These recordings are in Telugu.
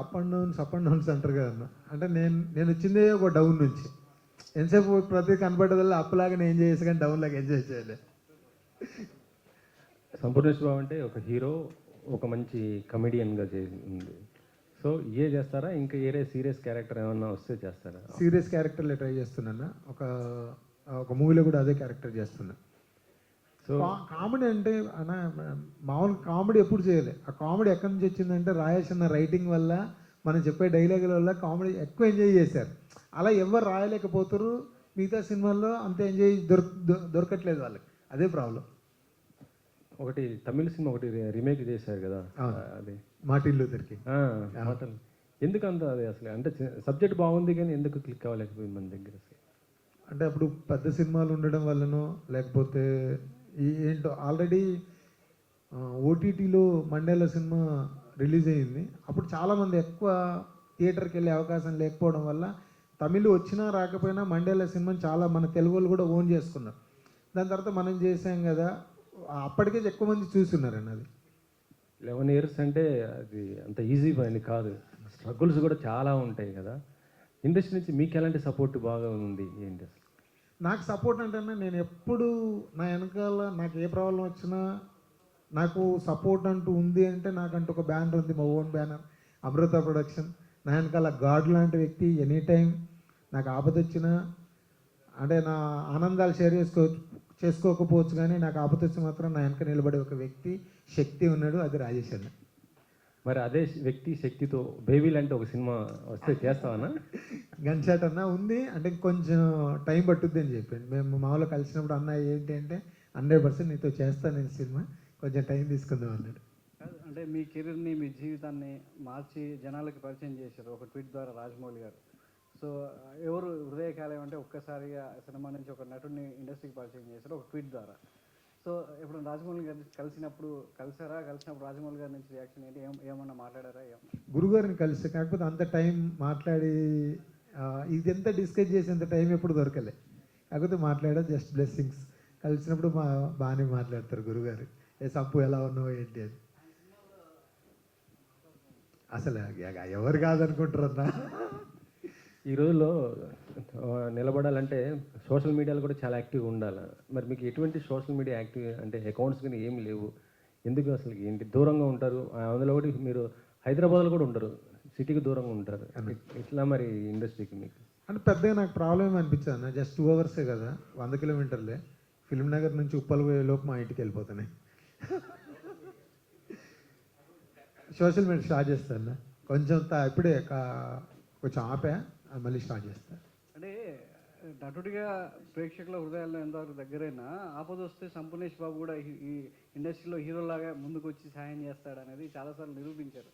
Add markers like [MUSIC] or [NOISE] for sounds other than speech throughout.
Up and downs up and downs అంటారు కదా అన్న అంటే నేను నేను వచ్చిందే ఒక డౌన్ నుంచి. ఎంతసేపు ప్రతి కనపడేదల్లా అప్పులాగా నేను చేసి కానీ డౌన్ లాగా ఎంజాయ్ చేయాలి. సంపూర్ణేష్ బాబు అంటే ఒక హీరో ఒక మంచి కమెడియన్గా చేసింది సో ఇయే చేస్తారా? ఇంకా ఏరే సీరియస్ క్యారెక్టర్ ఏమన్నా వస్తే చేస్తారా? సీరియస్ క్యారెక్టర్లే ట్రై చేస్తున్నా ఒక ఒక మూవీలో కూడా అదే క్యారెక్టర్ చేస్తున్నా. సో కామెడీ అంటే అన్న మామూలు కామెడీ ఎప్పుడు చేయలే. ఆ కామెడీ ఎక్కడి నుంచి వచ్చిందంటే రాయేష్ అన్న రైటింగ్ వల్ల మనం చెప్పే డైలాగుల వల్ల కామెడీ ఎక్కువ ఎంజాయ్ చేశారు. అలా ఎవరు రాయలేకపోతారు మిగతా సినిమాల్లో అంత ఎంజాయ్ దొరక దొ- దొరకట్లేదు వాళ్ళకి. అదే ప్రాబ్లం ఒకటి తమిళ సినిమా ఒకటి రీమేక్ చేశారు కదా. అది. మాటిల్లు దొరికి మాటలు ఎందుకు అంత అది అసలు? అంటే సబ్జెక్ట్ బాగుంది కానీ ఎందుకు క్లిక్ అవ్వలేకపోయింది మన దగ్గర అంటే అప్పుడు పెద్ద సినిమాలు ఉండడం వల్లనో లేకపోతే ఏంటో ఆల్రెడీ ఓటీటీలో మండేల సినిమా రిలీజ్ అయింది. అప్పుడు చాలామంది ఎక్కువ థియేటర్కి వెళ్ళే అవకాశం లేకపోవడం వల్ల తమిళ్ వచ్చినా రాకపోయినా మండేల సినిమాని చాలా మన తెలుగు వాళ్ళు కూడా ఓన్ చేసుకున్నారు. దాని తర్వాత మనం చేసాం కదా అప్పటికే ఎక్కువ మంది చూస్తున్నారండి అది. లెవెన్ ఇయర్స్ అంటే అది అంత ఈజీ పని కాదు. స్ట్రగుల్స్ కూడా చాలా ఉంటాయి కదా. ఇండస్ట్రీ నుంచి మీకు ఎలాంటి సపోర్ట్ బాగా ఉంది ఏంటి నాకు సపోర్ట్ అంటేనే నేను ఎప్పుడు నా వెనకాల నాకు ఏ ప్రాబ్లం వచ్చినా నాకు సపోర్ట్ అంటూ ఉంది అంటే నాకంటూ ఒక బ్యానర్ ఉంది మా ఓన్ బ్యానర్ అమృత ప్రొడక్షన్ నా వెనకాల గాడ్ లాంటి వ్యక్తి ఎనీ టైం నాకు ఆపద వచ్చినా అంటే నా ఆనందాలు షేర్ చేసుకో చేసుకోకపోవచ్చు కానీ నాకు ఆపద వచ్చి మాత్రం నా వెనక నిలబడే ఒక వ్యక్తి శక్తి ఉన్నాడు అది రాజేష్ అన్న. మరి అదే వ్యక్తి శక్తితో బేబీ లాంటి ఒక సినిమా వస్తే చేస్తావనా? గన్ షాట్ అన్న ఉంది. అంటే కొంచెం టైం పట్టుద్ది అని చెప్పండి మేము మామూలుగా కలిసినప్పుడు అన్న ఏంటి అంటే హండ్రెడ్ పర్సెంట్ నీతో చేస్తాను నేను సినిమా. కొంచెం టైం తీసుకుందాం అన్నాడు. అంటే మీ కెరీర్ని మీ జీవితాన్ని మార్చి జనాలకి పరిచయం చేశారు ఒక ట్వీట్ ద్వారా రాజమౌళి గారు. సో ఎవరు హృదయకాలం అంటే ఒక్కసారిగా సినిమా నుంచి ఒక నటుడిని ఇండస్ట్రీకి పరిచయం చేశారు ఒక ట్వీట్ ద్వారా. సో ఇప్పుడు రాజమౌళి గారిని కలిసినప్పుడు కలిసారా? కలిసినప్పుడు రాజమౌళి గారి నుంచి రియాక్షన్ ఏంటి? ఏమన్నా మాట్లాడారా? గురుగారిని కలిసి కాకపోతే అంత టైం మాట్లాడి ఇది ఇదంతా డిస్కస్ చేసేంత టైం ఎప్పుడు దొరకలే. కాకపోతే మాట్లాడా జస్ట్ బ్లెస్సింగ్స్. కలిసినప్పుడు మా బాగానే మాట్లాడతారు గురుగారు. ఏ సంపు ఎలా ఉన్నావు ఏంటి అని. అసలు ఎవరు ఎవరు కాదనుకుంటారన్నా? ఈ రోజుల్లో నిలబడాలంటే సోషల్ మీడియాలో కూడా చాలా యాక్టివ్గా ఉండాలి. మరి మీకు ఎటువంటి సోషల్ మీడియా యాక్టివ్ అంటే అకౌంట్స్ కానీ ఏమి లేవు. ఎందుకు అసలు ఏంటి? దూరంగా ఉంటారు. ఆ, అందులో ఒకటి మీరు హైదరాబాద్లో కూడా ఉంటారు సిటీకి దూరంగా ఉంటారు. ఇట్లా మరి ఇండస్ట్రీకి మీకు? అంటే పెద్దగా నాకు ప్రాబ్లం అనిపించదు అన్న. జస్ట్ టూ అవర్సే కదా. వంద కిలోమీటర్లే. ఫిల్మ్ నగర్ నుంచి ఉప్పల్ పోయే లోపు మా ఇంటికి వెళ్ళిపోతున్నాయి. సోషల్ మీడియా స్టార్ట్ చేస్తాను కొంచెం ఇప్పుడే కొంచెం ఆపా. మళ్ళీ స్టార్ట్ చేస్తా అంటే నటుడిగా ప్రేక్షకుల హృదయాల్లో ఎంతవరకు దగ్గరైనా ఆపద వస్తే సంపూర్ణేష్ బాబు కూడా ఈ- ఇండస్ట్రీలో హీరోలాగా ముందుకు వచ్చి సహాయం చేస్తాడనేది చాలాసార్లు నిరూపించారు.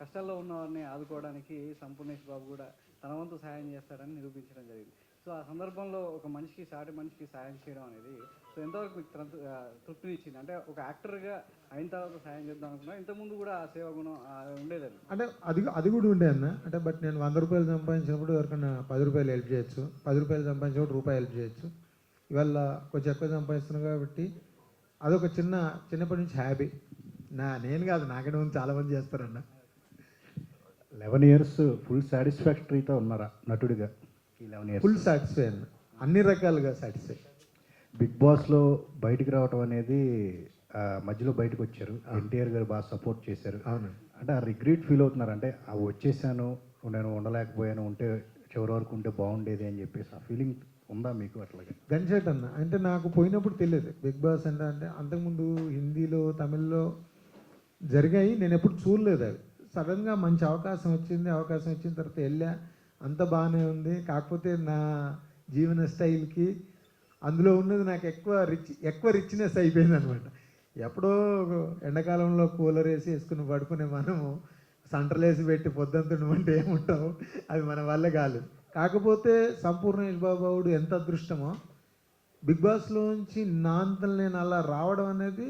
కష్టాల్లో ఉన్న వారిని ఆదుకోవడానికి సంపూర్ణేష్ బాబు కూడా తన వంతు సహాయం చేస్తాడని నిరూపించడం జరిగింది. సో ఆ సందర్భంలో ఒక మనిషికి సాటి మనిషికి సాయం చేయడం అనేది సో ఎంతవరకు మీకు తృప్తినిచ్చింది? అంటే ఒక యాక్టర్గా అయిన తర్వాత సాయం చేద్దాం అనుకున్నా ఇంతకుముందు కూడా ఆ సేవ గుణం ఆ, ఉండేది అంటే అది అది కూడా ఉండే అన్న. అంటే బట్ నేను వంద రూపాయలు సంపాదించినప్పుడు ఎవరికైనా పది రూపాయలు హెల్ప్ చేయొచ్చు. పది రూపాయలు సంపాదించినప్పుడు రూపాయి హెల్ప్ చేయొచ్చు. ఇవాళ కొంచెం ఎక్కువ సంపాదిస్తున్నాను కాబట్టి అదొక చిన్న చిన్నప్పటి నుంచి హ్యాపీ నా నేను కాదు నాకంటే ముందు చాలా మంది చేస్తారన్న. లెవెన్ ఇయర్స్ ఫుల్ సాటిస్ఫాక్టరీతో ఉన్నారా నటుడిగా? ఫుల్ సాటిస్ఫై అన్న అన్ని రకాలుగా సాటిస్ఫై బిగ్ బాస్లో బయటికి రావడం అనేది మధ్యలో బయటకు వచ్చారు. ఎన్టీఆర్ గారు బాగా సపోర్ట్ చేశారు. అవునండి అంటే ఆ రిగ్రెట్ ఫీల్ అవుతున్నారు. అంటే ఆ వచ్చేసాను నేను ఉండలేకపోయాను ఉంటే చివరి వరకు ఉంటే బాగుండేది అని చెప్పేసి ఆ ఫీలింగ్ ఉందా మీకు అట్లాగే? గన్ షాట్ అన్న. అంటే నాకు పోయినప్పుడు తెలియదు. బిగ్ బాస్ అంటే అంటే అంతకుముందు హిందీలో తమిళ్ళో జరిగాయి. నేను ఎప్పుడు చూడలేదు అవి. సడన్గా మంచి అవకాశం వచ్చింది. అవకాశం వచ్చిన తర్వాత వెళ్ళా. అంత బాగానే ఉంది. కాకపోతే నా జీవన స్టైల్కి అందులో ఉన్నది నాకు ఎక్కువ రిచ్ ఎక్కువ రిచ్నెస్ అయిపోయింది అనమాట ఎప్పుడో ఎండాకాలంలో కూలర్ వేసి వేసుకుని పడుకునే మనము సంటలు వేసి పెట్టి పొద్దుంతుండమంటే ఏముంటావు అది మన వల్ల కాలేదు కాకపోతే సంపూర్ణ బాబుడు ఎంత అదృష్టమో బిగ్ బాస్లోంచి నాంతలు నేను అలా రావడం అనేది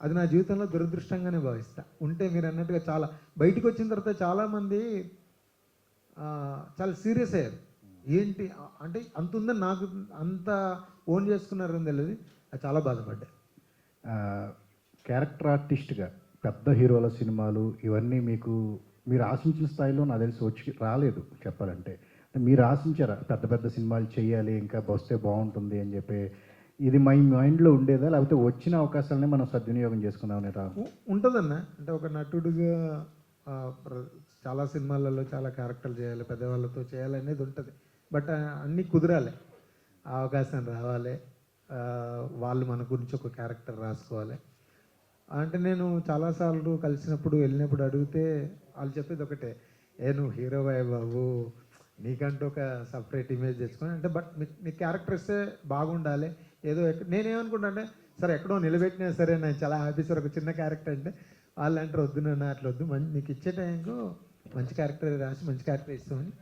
అది నా జీవితంలో దురదృష్టంగానే భావిస్తా. ఉంటే మీరు అన్నట్టుగా చాలా బయటికి వచ్చిన తర్వాత చాలామంది చాలా సీరియస్ అయ్యారు. ఏంటి అంటే అంత ఉందని నాకు అంత ఓన్ చేసుకున్నారని తెలియదు అది చాలా బాధపడ్డా క్యారెక్టర్ ఆర్టిస్ట్గా పెద్ద హీరోల సినిమాలు ఇవన్నీ మీకు మీరు ఆశించిన స్థాయిలో నాకు తెలిసి వచ్చి రాలేదు చెప్పాలంటే. మీరు ఆశించారా పెద్ద పెద్ద సినిమాలు చేయాలి ఇంకా వస్తే బాగుంటుంది అని చెప్పి? ఇది మై మైండ్లో ఉండేదా లేకపోతే వచ్చిన అవకాశాలనే మనం సద్వినియోగం చేసుకుందామని రా ఉంటుందన్న. అంటే ఒక నటుడిగా చాలా సినిమాలలో చాలా క్యారెక్టర్లు చేయాలి పెద్దవాళ్ళతో చేయాలి అనేది ఉంటుంది. బట్ అన్నీ కుదరాలి. అవకాశం రావాలి. వాళ్ళు మన గురించి ఒక క్యారెక్టర్ రాసుకోవాలి. అంటే నేను చాలాసార్లు కలిసినప్పుడు వెళ్ళినప్పుడు అడిగితే వాళ్ళు చెప్పేది ఒకటే ఏ నువ్వు హీరో బాబు. నీకంటూ ఒక సపరేట్ ఇమేజ్ తెచ్చుకొని అంటే బట్ నీ క్యారెక్టర్ ఇస్తే బాగుండాలి. ఏదో ఎక్క- నేనేమనుకుంటా అంటే సరే ఎక్కడో నిలబెట్టినా సరే నేను చాలా హ్యాపీ సార్ ఒక చిన్న క్యారెక్టర్ అంటే వాళ్ళు అంటారు వద్దు నన్ను అట్లా వద్దు. మంచి నీకు ఇచ్చే టైంకు మంచి క్యారెక్టర్ రాసి మంచి క్యారెక్టర్ ఇస్తామని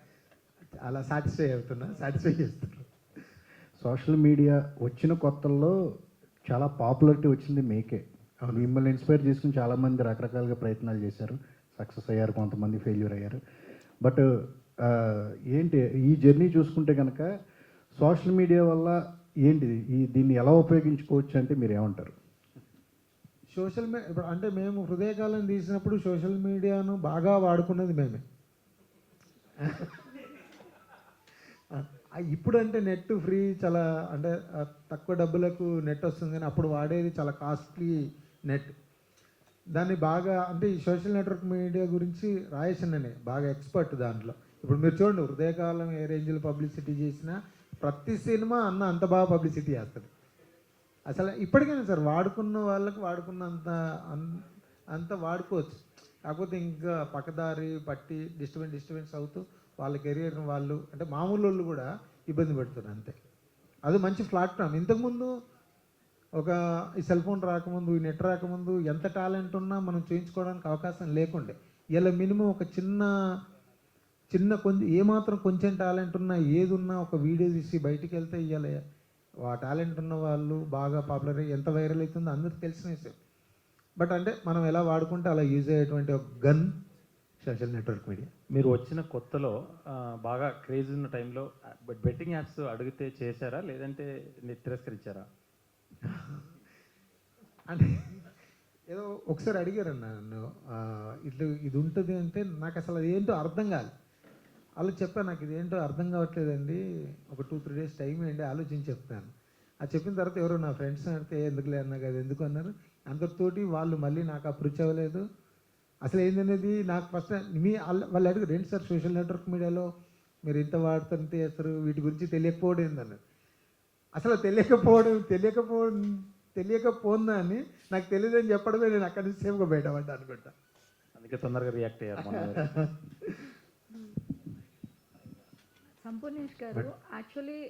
అలా సాటిస్ఫై అవుతున్నా సాటిస్ఫై చేస్తున్నా. సోషల్ మీడియా వచ్చిన కొత్తల్లో చాలా పాపులారిటీ వచ్చింది మీకే. మిమ్మల్ని ఇన్స్పైర్ చేసుకుని చాలామంది రకరకాలుగా ప్రయత్నాలు చేశారు. సక్సెస్ అయ్యారు కొంతమంది ఫెయిల్యూర్ అయ్యారు. బట్ ఏంటి ఈ జర్నీ చూసుకుంటే కనుక సోషల్ మీడియా వల్ల ఏంటి ఈ దీన్ని ఎలా ఉపయోగించుకోవచ్చు అంటే మీరు ఏమంటారు? సోషల్ మీడియా ఇప్పుడు అంటే మేము హృదయకాలం తీసినప్పుడు సోషల్ మీడియాను బాగా వాడుకున్నది మేమే. ఇప్పుడంటే నెట్ ఫ్రీ చాలా అంటే తక్కువ డబ్బులకు నెట్ వస్తుంది కానీ అప్పుడు వాడేది చాలా కాస్ట్లీ నెట్. దాన్ని బాగా అంటే ఈ సోషల్ నెట్వర్క్ మీడియా గురించి రాయేసిననే బాగా ఎక్స్పర్ట్ దాంట్లో. ఇప్పుడు మీరు చూడండి హృదయకాలం ఏ రేంజ్లో పబ్లిసిటీ చేసినా ప్రతి సినిమా అన్న అంత బాగా పబ్లిసిటీ చేస్తుంది. అసలు ఇప్పటికైనా సార్ వాడుకున్న వాళ్ళకి వాడుకున్నంత అన్- అంత వాడుకోవచ్చు. కాకపోతే ఇంకా పక్కదారి పట్టి డిస్టర్బెన్స్ డిస్టర్బెన్స్ అవుతూ వాళ్ళ కెరియర్ని వాళ్ళు అంటే మామూలు వాళ్ళు కూడా ఇబ్బంది పెడుతున్నారు అంతే. అది మంచి ప్లాట్ఫామ్. ఇంతకుముందు ఒక ఈ సెల్ ఫోన్ రాకముందు ఈ నెట్ రాకముందు ఎంత టాలెంట్ ఉన్నా మనం చేయించుకోవడానికి అవకాశం లేకుండే. ఇలా మినిమం ఒక చిన్న చిన్న కొంచెం ఏమాత్రం కొంచెం టాలెంట్ ఉన్నా ఏది ఉన్నా ఒక వీడియో తీసి బయటికి వెళ్తే ఇవ్వాలి ఆ టాలెంట్ ఉన్న వాళ్ళు బాగా పాపులర్ అయ్యి ఎంత వైరల్ అవుతుందో అందరికి తెలిసిన విషయం. బట్ అంటే మనం ఎలా వాడుకుంటే అలా యూజ్ అయ్యేటువంటి ఒక గన్ సోషల్ నెట్వర్క్ మీడియా మీరు వచ్చిన కొత్తలో బాగా క్రేజ్ ఉన్న టైంలో బట్ బెట్టింగ్ యాప్స్ అడిగితే చేశారా? లేదంటే తిరస్కరించారా? అంటే ఏదో ఒకసారి అడిగారన్న నన్ను ఇట్లా ఇది ఉంటుంది అంటే నాకు అసలు అది ఏంటో అర్థం కాదు వాళ్ళు చెప్పాను నాకు ఇది ఏంటో అర్థం కావట్లేదండి. ఒక టూ త్రీ డేస్ టైం వేయండి ఆలోచించి చెప్తాను. అది చెప్పిన తర్వాత ఎవరో నా ఫ్రెండ్స్ అడిగితే ఎందుకులే అన్నా కదా ఎందుకు అన్నారు? అందరితోటి వాళ్ళు మళ్ళీ నాకు అప్రోచ్ అవ్వలేదు. అసలు ఏందనేది నాకు ఫస్ట్ మీ వాళ్ళ- వాళ్ళు అడిగారు ఏంటి సార్ సోషల్ నెట్వర్క్ మీడియాలో మీరు ఇంత వాడుతుంటే చేస్తారు? వీటి గురించి తెలియకపోవడం ఏందన్నారు? అసలు తెలియకపోవడం తెలియకపోవడం తెలియకపోందా అని నాకు తెలియదని చెప్పడమే నేను అక్కడి నుంచి సేఫ్గా బయటపడ్డా అనుకుంటా. అందుకే తొందరగా రియాక్ట్ అయ్యారు [LAUGHS] సంపూర్ణేష్ గారు యాక్చువల్లీ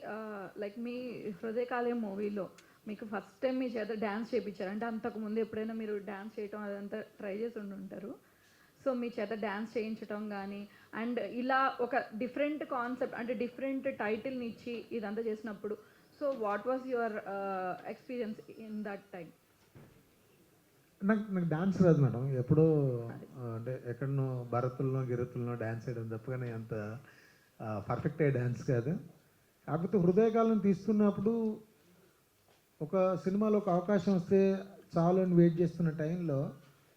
లైక్ మీ హృదయకాలయం మూవీలో మీకు ఫస్ట్ టైం మీ చేత డ్యాన్స్ చేయించారు అంటే అంతకు ముందు ఎప్పుడైనా మీరు డ్యాన్స్ చేయటం అదంతా ట్రై చేసి ఉండి ఉంటారు. సో మీ చేత డ్యాన్స్ చేయించటం కానీ అండ్ ఇలా ఒక డిఫరెంట్ కాన్సెప్ట్ అంటే డిఫరెంట్ టైటిల్ని ఇచ్చి ఇదంతా చేసినప్పుడు so what was your experience in that time నాకు నాకు డాన్స్ రాదు మేడం. ఎప్పుడో అంటే ఎక్కడనో భరతుల్లో గిరతుల్లో డ్యాన్స్ చేయడం తప్పగానే అంత పర్ఫెక్ట్ అయ్యే డ్యాన్స్ కాదు. కాకపోతే హృదయకాలం తీస్తున్నప్పుడు ఒక సినిమాలో ఒక అవకాశం వస్తే చాలు అని వెయిట్ చేస్తున్న టైంలో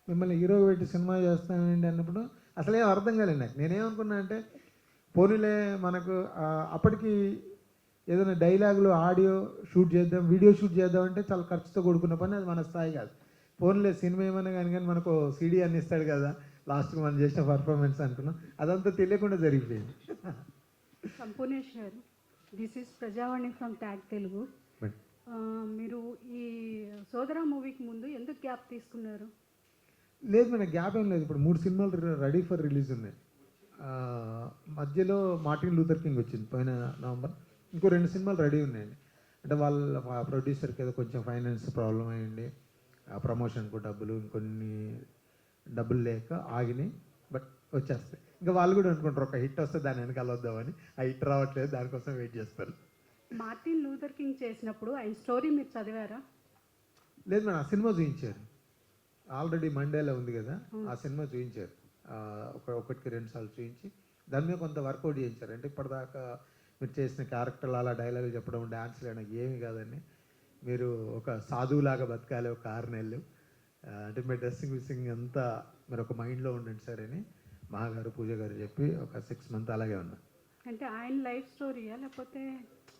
మిమ్మల్ని హీరో పెట్టి సినిమా చేస్తానండి అన్నప్పుడు అసలే అర్థం కాలేదు నాకు. నేనేమనుకున్నా అంటే పోనీలే మనకు అప్పటికి ఏదైనా డైలాగులు ఆడియో షూట్ చేద్దాం వీడియో షూట్ చేద్దాం అంటే చాలా ఖర్చుతో కూడుకున్న పని అది మన స్థాయి కాదు. ఫోన్లే సినిమా ఏమైనా కానీ కానీ మనకు సీడీ అని ఇస్తాడు కదా లాస్ట్కి మనం చేసిన పర్ఫార్మెన్స్ అనుకున్నాం. అదంతా తెలియకుండా జరిగిపోయింది. Sampoornesh garu this is Prajavani from tag Telugu మీరు ఈ సోదరా మూవీకి ముందు ఎందుకు గ్యాప్ తీసుకున్నారు? లేదు మన గ్యాప్ ఏం లేదు. ఇప్పుడు మూడు సినిమాలు రెడీ ఫర్ రిలీజ్ ఉన్నాయి. మధ్యలో మార్టిన్ లూథర్ కింగ్ వచ్చింది పోయిన నవంబర్. ఇంకో రెండు సినిమాలు రెడీ ఉన్నాయండి అంటే వాళ్ళ ప్రొడ్యూసర్కి ఏదో కొంచెం ఫైనాన్స్ ప్రాబ్లం అయ్యండి ఆ ప్రమోషన్కు డబ్బులు ఇంకొన్ని డబ్బులు లేక ఆగినాయి. వచ్చేస్తాయి. ఇంకా వాళ్ళు కూడా అనుకుంటారు ఒక హిట్ వస్తే దాని వెనకాల వద్దామని. ఆ హిట్ రావట్లేదు దానికోసం వెయిట్ చేస్తారు. మార్టిన్ లూథర్ కింగ్ చేసినప్పుడు ఆయన స్టోరీ మీరు చదివారా? లేదు మేడం ఆ సినిమా చూపించారు ఆల్రెడీ మండేలో ఉంది కదా ఆ సినిమా చూపించారు ఒక ఒకటికి రెండు సార్లు చూపించి దాని మీద కొంత వర్కౌట్ చేయించారు. అంటే ఇప్పటిదాకా మీరు చేసిన క్యారెక్టర్లు అలా డైలాగులు చెప్పడం డ్యాన్స్లు అయినా ఏమి కాదండి. మీరు ఒక సాధువులాగా బతకాలి ఒక ఆరు నెలలు. అంటే మీ డ్రెస్సింగ్ విస్సింగ్ అంతా మీరు ఒక మైండ్లో ఉండండి సార్ అని మహాగారు పూజ గారు చెప్పి ఒక సిక్స్ మంత్ అలాగే ఉన్నా. అంటే ఆయన లైఫ్ స్టోరీయా? లేకపోతే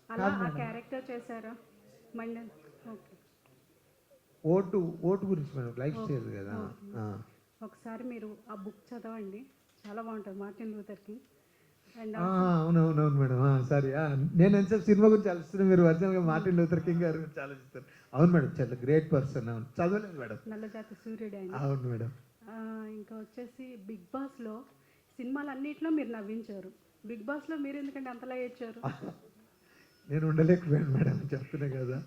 అలా ఆ క్యారెక్టర్ చేశారా? మండల్ ఓకే. ఓటు ఓటు గురించి మేడం లైఫ్ స్టైల్ కదా. ఒకసారి మీరు ఆ బుక్ చదవండి. చాలా బాగుంటుంది మార్టిన్ లూథర్ కింగ్ అవునవునవును మేడం. సారీ. నేను ఎంతసేపు సినిమా గురించి ఆలోచిస్తున్నా మీరు ఒరిజినల్గా మార్టిన్ లూథర్ కింగ్ గారి గురించి ఆలోచిస్తారు అవును మేడం చాలా గ్రేట్ పర్సన్ అవును. చదవలేదు మేడం. నల్లజాతి సూర్యుడు అవును మేడం. ఇంకా వచ్చేసి బిగ్ బాస్లో సినిమాలు అన్నిట్లో మీరు నవ్వించారు. బిగ్ బాస్లో మీరు ఎందుకంటే అంతలా ఏడ్చారు? [LAUGHS] నేను ఉండలేకపోయాను మేడం చెప్తున్నా కదా.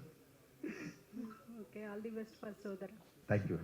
Okay all the best for సోదరా. Thank you